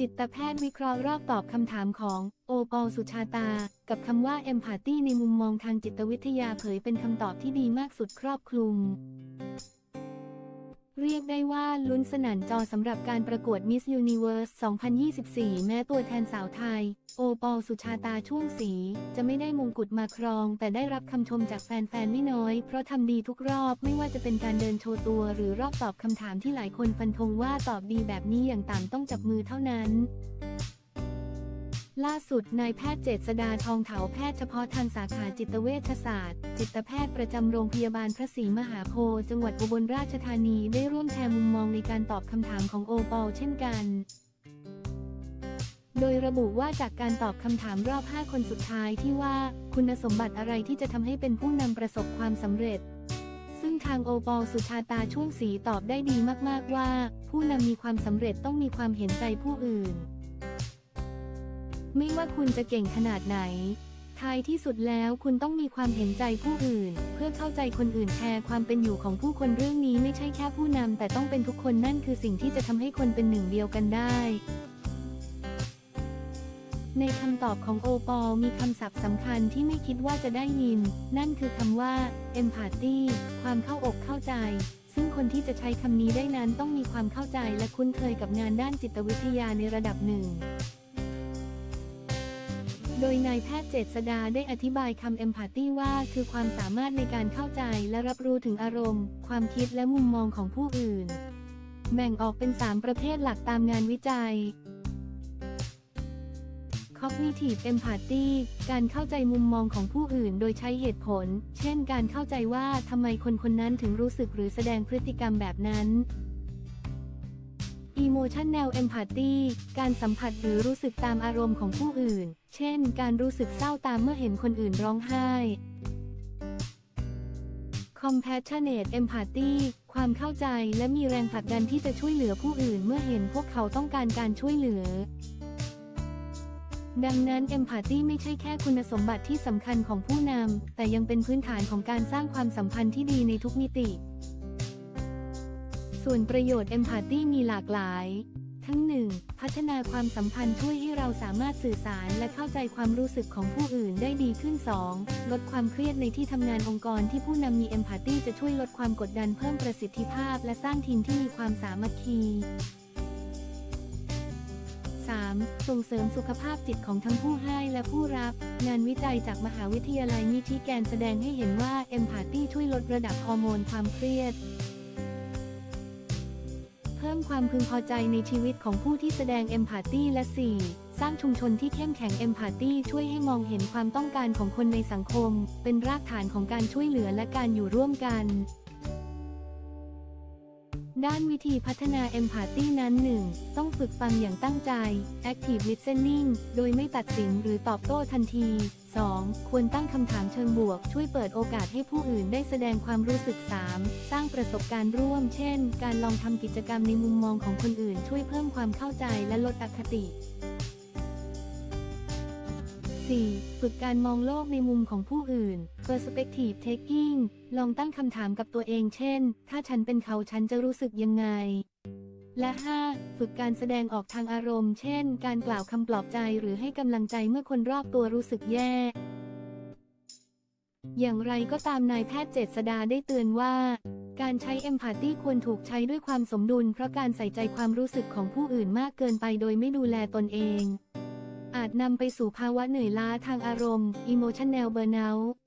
จิตแพทย์วิเคราะห์รอบตอบคำถามของโอปอลสุชาตา กับคำว่า empathy ในมุมมองทางจิตวิทยาเผยเป็นคำตอบที่ดีมากสุดครอบคลุม เรียกได้ว่าลุ้นสนั่นจอสำหรับการประกวด Miss Universe 2024 แม้ตัวแทนสาวไทย โอปอลสุชาตาช่วงสี จะไม่ได้มงกุฎมาครอง แต่ได้รับคำชมจากแฟนๆ ไม่น้อย เพราะทำดีทุกรอบไม่ว่าจะเป็นการเดินโชว์ตัว หรือรอบตอบคำถามที่หลายคนฟันธงว่าตอบดีแบบนี้อย่างต่ำต้องจับมือเท่านั้น ล่าสุดนายแพทย์เจษดาทองเถาแพทย์เฉพาะทางสาขาจิตเวชศาสตร์ จิตแพทย์ประจำโรงพยาบาลพระศรีมหาโพธิ์จังหวัดอุบลราชธานีได้ร่วมแชร์มุมมองในการตอบคำถามของโอปอลเช่นกัน โดยระบุว่าจากการตอบคำถามรอบ 5 คนสุดท้ายที่ว่า คุณสมบัติอะไรที่จะทำให้เป็นผู้นำประสบความสำเร็จ ซึ่งทางโอปอลสุชาตาช่วงสีตอบได้ดีมากๆว่า ผู้นำมีความสำเร็จต้องมีความเห็นใจผู้อื่น ไม่ว่าคุณจะเก่งขนาดไหน ท้ายที่สุดแล้วคุณต้องมีความเห็นใจผู้อื่น เพื่อเข้าใจคนอื่นแชร์ความเป็นอยู่ของผู้คนเรื่องนี้ไม่ใช่แค่ผู้นำแต่ต้องเป็นทุกคนนั่นคือสิ่งที่จะทำให้คนเป็นหนึ่งเดียวกันได้ในคำตอบของโอปอลมีคำศัพท์สำคัญที่ไม่คิดว่าจะได้ยิน นั่นคือคำว่า empathy ความเข้าอกเข้าใจ ซึ่งคนที่จะใช้คำนี้ได้นั้นต้องมีความเข้าใจและคุ้นเคยกับงานด้านจิตวิทยาในระดับหนึ่ง โดยนายแพทย์เจษดาได้อธิบายคำ empathy ว่า คือความสามารถในการเข้าใจและรับรู้ถึงอารมณ์ ความคิดและมุมมองของผู้อื่น แบ่งออกเป็น 3 ประเภทหลักตามงานวิจัย Cognitive Empathy การเข้าใจมุมมองของผู้อื่นโดยใช้เหตุผล เช่น การเข้าใจว่าทำไมคนคนนั้นถึงรู้สึกหรือแสดงพฤติกรรมแบบนั้น Emotional Empathy การสัมผัสหรือรู้สึกตามอารมณ์ของผู้อื่น เช่น การรู้สึกเศร้าตามเมื่อเห็นคนอื่นร้องไห้ Compassionate Empathy ความเข้าใจและมีแรงผลักดันที่จะช่วยเหลือผู้อื่นเมื่อเห็นพวกเขาต้องการการช่วยเหลือ ดังนั้น Empathy ไม่ใช่แค่คุณสมบัติที่สำคัญของผู้นำ แต่ยังเป็นพื้นฐานของการสร้างความสัมพันธ์ที่ดีในทุกมิติ ส่วนประโยชน์ Empathy มีหลากหลาย ทั้งหนึ่งพัฒนาความสัมพันธ์ช่วยให้เราสามารถสื่อสารและเข้าใจความรู้สึกของผู้อื่นได้ดีขึ้น 2. ลดความเครียดในที่ทำงานองค์กรที่ผู้นำมี Empathy จะช่วยลดความกดดันเพิ่มประสิทธิภาพ และสร้างทีมที่มีความสามัคคี 3. ส่งเสริมสุขภาพจิตของทั้งผู้ให้และผู้รับ งานวิจัยจากมหาวิทยาลัยมิชิแกนแสดงให้เห็นว่า Empathy ช่วยลดระดับฮอร์โมนความเครียด พิ่มความพึงพอใจในชีวิตของผู้ที่แสดง Empathy และ 4. สร้างชุมชนที่เข้มแข็ง Empathy ช่วยให้มองเห็นความต้องการของคนในสังคม เป็นรากฐานของการช่วยเหลือและการอยู่ร่วมกัน ด้านวิธีพัฒนา Empathy นั้น 1. ต้องฝึกฟังอย่างตั้งใจ Active Listening โดยไม่ตัดสินหรือตอบโต้ทันที 2. ควรตั้งคำถามเชิงบวก ช่วยเปิดโอกาสให้ผู้อื่นได้แสดงความรู้สึก 3. สร้างประสบการณ์ร่วม เช่น การลองทำกิจกรรมในมุมมองของคนอื่น ช่วยเพิ่มความเข้าใจและลดอคติ 4. ฝึกการมองโลกในมุมของผู้อื่น perspective taking ลองตั้งคำถามกับตัวเองเช่น ถ้าฉันเป็นเขาฉันจะรู้สึกยังไง และ 5. ฝึกการแสดงออกทางอารมณ์ เช่น การกล่าวคำปลอบใจหรือให้กำลังใจเมื่อคนรอบตัวรู้สึกแย่ อย่างไรก็ตามนายแพทย์เจษดาได้เตือนว่า การใช้ Empathy ควรถูกใช้ด้วยความสมดุล เพราะการใส่ใจความรู้สึกของผู้อื่นมากเกินไปโดยไม่ดูแลตนเอง อาจนำไปสู่ภาวะเหนื่อยล้าทางอารมณ์ emotional burnout